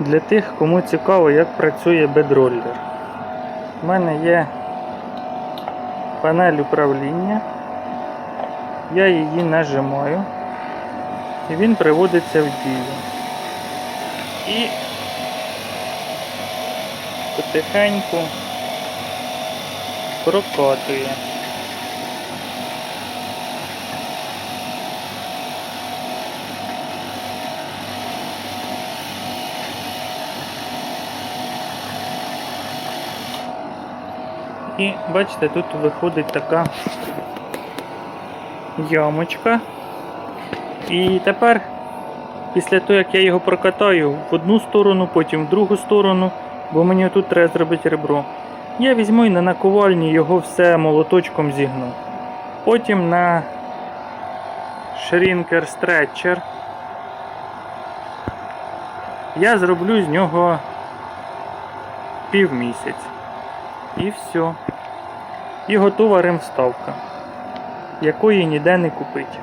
Для тих, кому цікаво, як працює бедроллер. У мене є панель управління. Я її нажимаю і він приводиться в дію. І потихеньку прокатує. І бачите, тут виходить така ямочка. І тепер, після того, як я його прокатаю в одну сторону, потім в другу сторону, бо мені тут треба зробити ребро, я візьму і на наковальні його все молоточком зігну. Потім на шрінкер стретчер я зроблю з нього півмісяць. І все. І готова ремставка, якої ніде не купить.